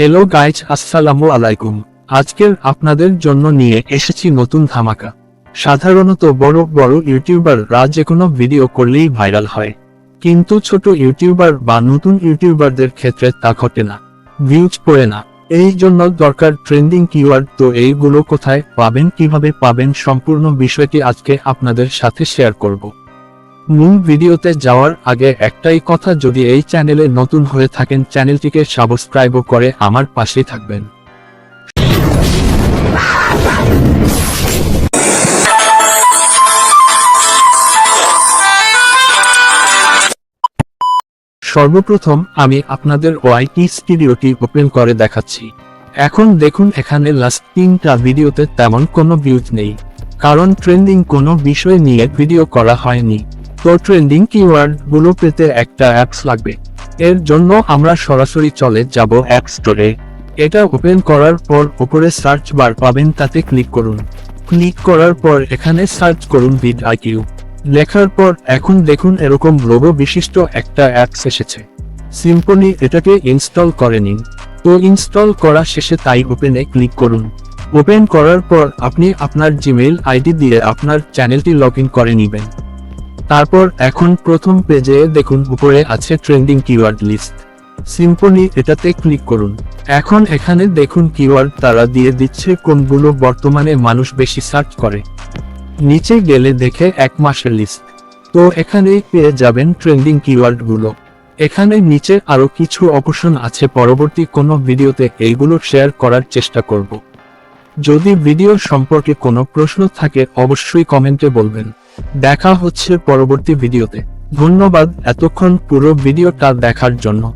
Hello guys আসসালামু আলাইকুম আজকের আপনাদের জন্য নিয়ে এসেছি নতুন ধামাকা। সাধারণত বড় বড় ইউটিউবাররা যে কোনো ভিডিও করলেই ভাইরাল হয়। কিন্তু ছোট ইউটিউবার বা নতুন ইউটিউবারদের ক্ষেত্রে তা ঘটে না। ভিউজ পড়ে না। এই জন্য দরকার ট্রেন্ডিং কিওয়ার্ড, তো এইগুলো কোথায় পাবেন, কীভাবে পাবেন, সম্পূর্ণ বিষয়টি আজকে আপনাদের সাথে শেয়ার করব। মূল ভিডিওতে যাওয়ার আগে একটাই কথা, যদি এই চ্যানেলে নতুন হয়ে থাকেন, চ্যানেলটিকে সাবস্ক্রাইব করে আমার পাশেই থাকবেন। সর্বপ্রথম আমি আপনাদের ওয়াইটি স্টুডিওটি ওপেন করে দেখাচ্ছি। এখন দেখুন, এখানে লাস্ট তিনটা ভিডিওতে তেমন কোনো ভিউজ নেই, কারণ ট্রেন্ডিং কোনো বিষয় নিয়ে ভিডিও করা হয়নি। তো ট্রেন্ডিং কিওয়ার্ডগুলো পেতে একটা অ্যাপস লাগবে। এর জন্য আমরা সরাসরি চলে যাব অ্যাপ স্টোরে। এটা ওপেন করার পর উপরে সার্চ বার পাবেন তাতে ক্লিক করুন। ক্লিক করার পর এখানে সার্চ করুন বিড আইকিউ লেখার পর এখন দেখুন এরকম লোগো বিশিষ্ট একটা অ্যাপস এসেছে। সিম্পলি এটাকে ইনস্টল করে নিন। তো ইনস্টল করা শেষে তাই ওপেনে ক্লিক করুন। ওপেন করার পর আপনি আপনার জিমেইল আইডি দিয়ে আপনার চ্যানেলটি লগ করে নেবেন। তারপর এখন প্রথম পেজে দেখুন, উপরে আছে ট্রেন্ডিং কিওয়ার্ড লিস্ট সিম্পলি এটাতে ক্লিক করুন। এখন এখানে দেখুন কিওয়ার্ড তারা দিয়ে দিচ্ছে কোনগুলো বর্তমানে মানুষ বেশি সার্চ করে। নিচে গেলে দেখে এক মাসের লিস্ট তো এখানেই পেয়ে যাবেন ট্রেন্ডিং কিওয়ার্ডগুলো এখানে নিচে আরও কিছু অপশন আছে, পরবর্তী কোনো ভিডিওতে এইগুলো শেয়ার করার চেষ্টা করব। যদি ভিডিও সম্পর্কে কোনো প্রশ্ন থাকে, অবশ্যই কমেন্টে বলবেন। দেখা হচ্ছে পরবর্তী ভিডিওতে। ধন্যবাদ এতক্ষণ পুরো ভিডিওটা দেখার জন্য।